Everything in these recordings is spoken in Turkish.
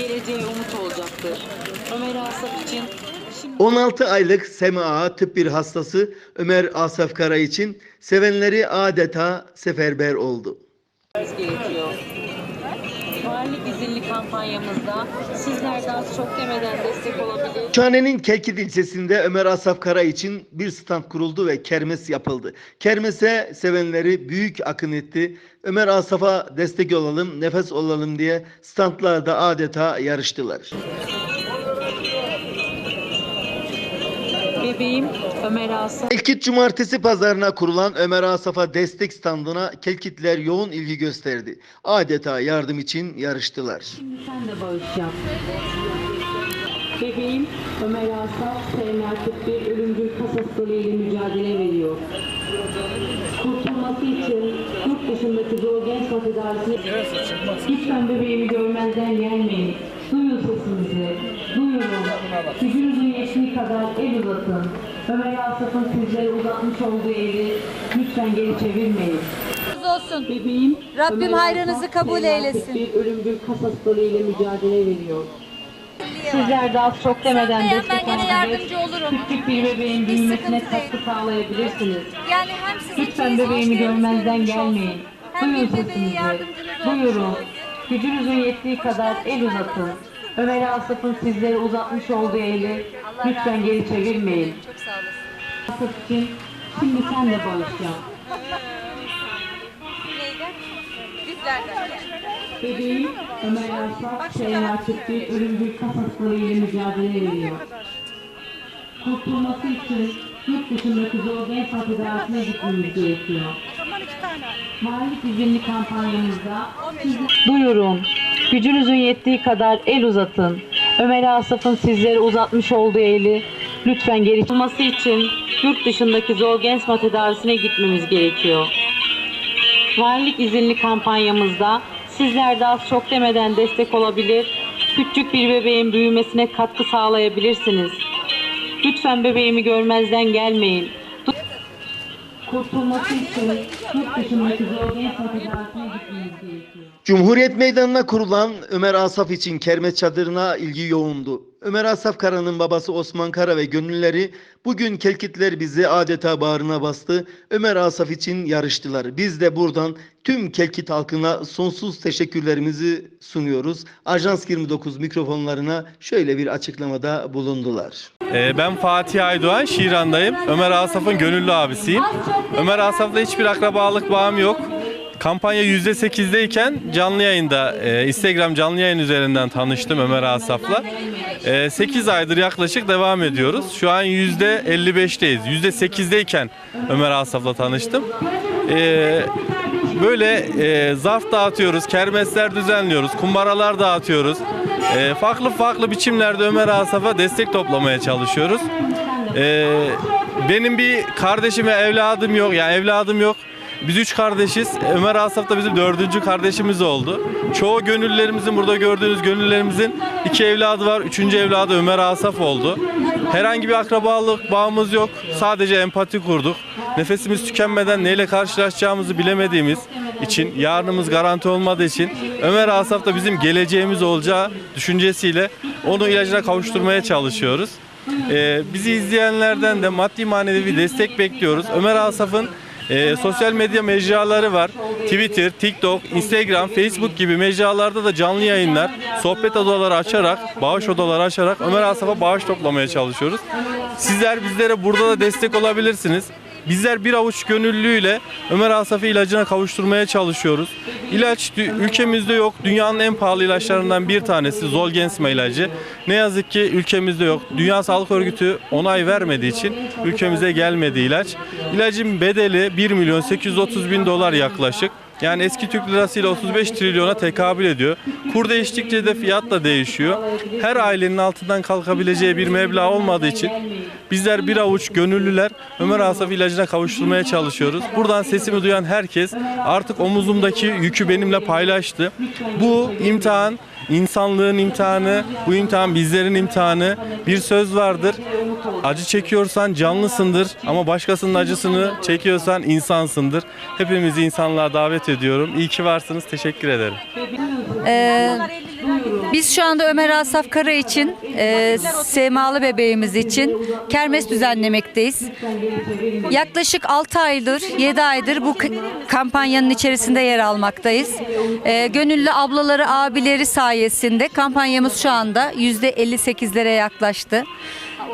geleceğe umut olacaktır. Ömer Asaf için şimdi 16 aylık SMA tıp 1 hastası Ömer Asaf Kara için sevenleri adeta seferber oldu. gerekiyor. İzinli kampanyamızda sizler de az çok demeden destek olabilir. Şahane'nin Kelkit ilçesinde Ömer Asaf Kara için bir stand kuruldu ve kermes yapıldı. Kermese sevenleri büyük akın etti. Ömer Asaf'a destek olalım, nefes olalım diye standlarda adeta yarıştılar. Bebeğim Ömer Asaf Kelkit Cumartesi pazarına kurulan Ömer Asaf'a destek standına Kelkitler yoğun ilgi gösterdi. Adeta yardım için yarıştılar. sen de bağış yap. Bebeğim Ömer Asaf sevme bir ölümcül kas hastalığıyla mücadele veriyor. Kurtulması için yurt dışındaki zor genç tedavisine lütfen bebeğimi görmezden gelmeyin. Duyun sesimizi. Gücünüzün yettiği kadar el uzatın. Ömer Asaf'ın sizlere uzatmış olduğu eli lütfen geri çevirmeyin. olsun. Bebeğim Rabbim Ömer hayrınızı Asaf, kabul sevme eylesin. Bir ölümcül kas hastalığıyla mücadele veriyor. Sizler de az çok demeden Sağlayan destek ben gene yardımcı olurum. Küçük bir bebeğin Hiç büyümesine sıkıntı katkı sağlayabilirsiniz. Yani hem sizin Lütfen bebeğimi işleriniz görmezden görmüş gelmeyin. Hem Duyun bir bebeğe sesimizi. yardımcınız olmuş Duyurun. olur. Gücünüzün yettiği kadar el uzatın. Ömer Asaf'ın sizlere uzatmış olduğu eli lütfen geri çevirmeyin. Asaf için şimdi sen de bağış yap. Neyden? Bizlerden yani. Bebeğim Ömer Asaf şeyler bir ölümcül kas hastalığıyla mücadele veriyor. Kurtulması için yurt dışındaki zor genç tedavisine gitmemiz gerekiyor. Varlık izinli kampanyamızda Duyurun. Gücünüzün yettiği kadar el uzatın. Ömer Asaf'ın sizlere uzatmış olduğu eli lütfen geri tutulması için yurt dışındaki zor genç tedavisine gitmemiz gerekiyor. Varlık izinli kampanyamızda sizler de az çok demeden destek olabilir, küçük bir bebeğin büyümesine katkı sağlayabilirsiniz. Lütfen bebeğimi görmezden gelmeyin. Kurtulması için yurt dışındaki gerekiyor. Cumhuriyet Meydanı'na kurulan Ömer Asaf için kermes çadırına ilgi yoğundu. Ömer Asaf Kara'nın babası Osman Kara ve gönülleri bugün Kelkitler bizi adeta bağrına bastı. Ömer Asaf için yarıştılar. Biz de buradan tüm Kelkit halkına sonsuz teşekkürlerimizi sunuyoruz. Ajans 29 mikrofonlarına şöyle bir açıklamada bulundular. Ee, Ben Fatih Aydoğan, Şiran'dayım. Ömer Asaf'ın gönüllü abisiyim. Ömer Asaf'la hiçbir akrabalık bağım yok. Kampanya %8'deyken canlı yayında, e, Instagram canlı yayın üzerinden tanıştım Ömer Asaf'la. 8 aydır yaklaşık devam ediyoruz. Şu an %55'teyiz. %8'deyken Ömer Asaf'la tanıştım. Ee, Böyle e, zarf dağıtıyoruz, kermesler düzenliyoruz, kumbaralar dağıtıyoruz. E, farklı farklı biçimlerde Ömer Asaf'a destek toplamaya çalışıyoruz. E, benim bir kardeşim ve evladım yok. Yani evladım yok. Biz üç kardeşiz. Ömer Asaf da bizim dördüncü kardeşimiz oldu. Çoğu gönüllerimizin, burada gördüğünüz gönüllerimizin iki evladı var. Üçüncü evladı Ömer Asaf oldu. Herhangi bir akrabalık bağımız yok. Sadece empati kurduk. Nefesimiz tükenmeden neyle karşılaşacağımızı bilemediğimiz için, yarınımız garanti olmadığı için Ömer Asaf da bizim geleceğimiz olacağı düşüncesiyle onu ilacına kavuşturmaya çalışıyoruz. Ee, bizi izleyenlerden de maddi manevi destek bekliyoruz. Ömer Asaf'ın e, sosyal medya mecraları var. Twitter, TikTok, Instagram, Facebook gibi mecralarda da canlı yayınlar, sohbet odaları açarak, bağış odaları açarak Ömer Asaf'a bağış toplamaya çalışıyoruz. Sizler bizlere burada da destek olabilirsiniz. Bizler bir avuç gönüllüyle Ömer Asaf'ı ilacına kavuşturmaya çalışıyoruz. İlaç ülkemizde yok. Dünyanın en pahalı ilaçlarından bir tanesi Zolgensma ilacı. Ne yazık ki ülkemizde yok. Dünya Sağlık Örgütü onay vermediği için ülkemize gelmedi ilaç. İlacın bedeli 1 milyon 830 bin dolar yaklaşık. Yani eski Türk lirasıyla 35 trilyona tekabül ediyor. Kur değiştikçe de fiyat da değişiyor. Her ailenin altından kalkabileceği bir meblağ olmadığı için bizler bir avuç gönüllüler Ömer Asaf ilacına kavuşturmaya çalışıyoruz. Buradan sesimi duyan herkes artık omuzumdaki yükü benimle paylaştı. Bu imtihan insanlığın imtihanı, bu imtihan bizlerin imtihanı. Bir söz vardır. Acı çekiyorsan canlısındır ama başkasının acısını çekiyorsan insansındır. Hepimizi insanlığa davet ediyorum. İyi ki varsınız. Teşekkür ederim. Ee, Biz şu anda Ömer Asaf Kara için, e, Semalı bebeğimiz için kermes düzenlemekteyiz. Yaklaşık 6 aydır, 7 aydır bu kampanyanın içerisinde yer almaktayız. E, gönüllü ablaları, abileri sayesinde kampanyamız şu anda %58'lere yaklaştı.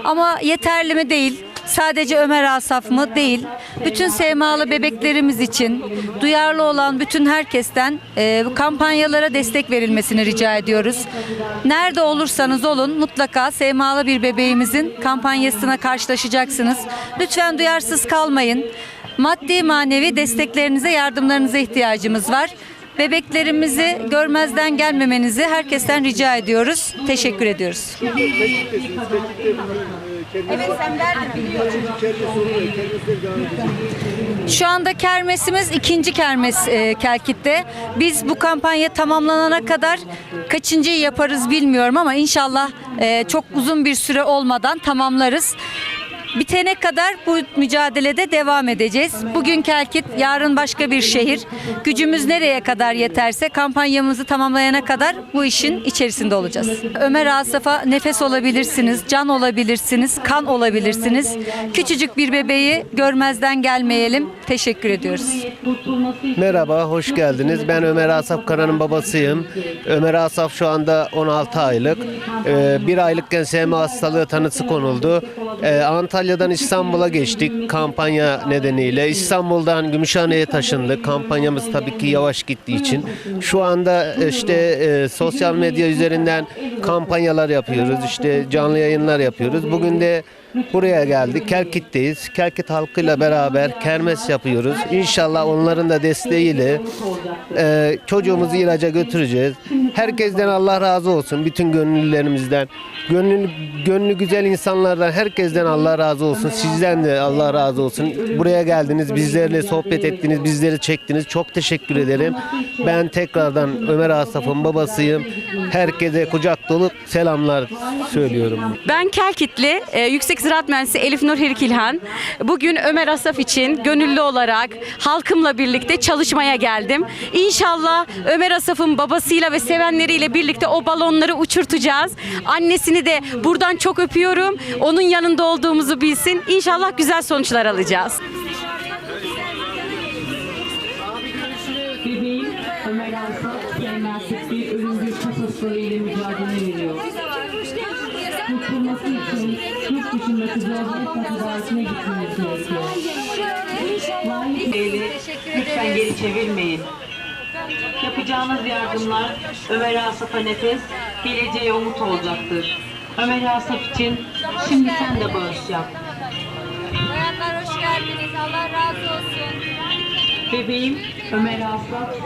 Ama yeterli mi değil. Sadece Ömer Asaf mı? Değil. Bütün semalı bebeklerimiz için duyarlı olan bütün herkesten e, kampanyalara destek verilmesini rica ediyoruz. Nerede olursanız olun mutlaka semalı bir bebeğimizin kampanyasına karşılaşacaksınız. Lütfen duyarsız kalmayın. Maddi manevi desteklerinize, yardımlarınıza ihtiyacımız var. Bebeklerimizi görmezden gelmemenizi herkesten rica ediyoruz. Teşekkür ediyoruz. Şu anda kermesimiz ikinci kermes e, Kelkit'te. Biz bu kampanya tamamlanana kadar kaçıncıyı yaparız bilmiyorum ama inşallah e, çok uzun bir süre olmadan tamamlarız. Bitene kadar bu mücadelede devam edeceğiz. Bugün Kelkit, yarın başka bir şehir. Gücümüz nereye kadar yeterse kampanyamızı tamamlayana kadar bu işin içerisinde olacağız. Ömer Asaf'a nefes olabilirsiniz, can olabilirsiniz, kan olabilirsiniz. Küçücük bir bebeği görmezden gelmeyelim. Teşekkür ediyoruz. Merhaba, hoş geldiniz. Ben Ömer Asaf Kara'nın babasıyım. Ömer Asaf şu anda 16 aylık. Ee, bir aylıkken SM hastalığı tanısı konuldu. Ee, Antalya'dan İstanbul'a geçtik kampanya nedeniyle. İstanbul'dan Gümüşhane'ye taşındık. Kampanyamız tabii ki yavaş gittiği için. Şu anda işte e, sosyal medya üzerinden kampanyalar yapıyoruz. İşte canlı yayınlar yapıyoruz. Bugün de buraya geldik. Kelkit'teyiz. Kelkit halkıyla beraber kermes yapıyoruz. İnşallah onların da desteğiyle e, çocuğumuzu ilaca götüreceğiz. Herkesten Allah razı olsun. Bütün gönüllülerimizden. Gönlü, gönlü güzel insanlardan herkesten Allah razı olsun. Sizden de Allah razı olsun. Buraya geldiniz. Bizlerle sohbet ettiniz. Bizleri çektiniz. Çok teşekkür ederim. Ben tekrardan Ömer Asaf'ın babasıyım. Herkese kucak dolu selamlar söylüyorum. Ben Kelkitli e, Yüksek Ziraat Mühendisi Elif Nur Herkilhan. Bugün Ömer Asaf için gönüllü olarak halkımla birlikte çalışmaya geldim. İnşallah Ömer Asaf'ın babasıyla ve sevenleriyle birlikte o balonları uçurtacağız. Annesini de buradan çok öpüyorum. Onun yanında olduğumuzu bilsin. İnşallah güzel sonuçlar alacağız. bebeğim Ömer bir mücadele veriyor. Kurtulması için yurt gerekiyor. Vahit Beyli lütfen geri çevirmeyin. Yapacağınız yardımlar Ömer Asaf'a nefes, geleceğe umut olacaktır. Ömer Asaf için şimdi sen de bağış yap. Bayanlar hoş geldiniz. Allah razı olsun. Bebeğim Ömer Asaf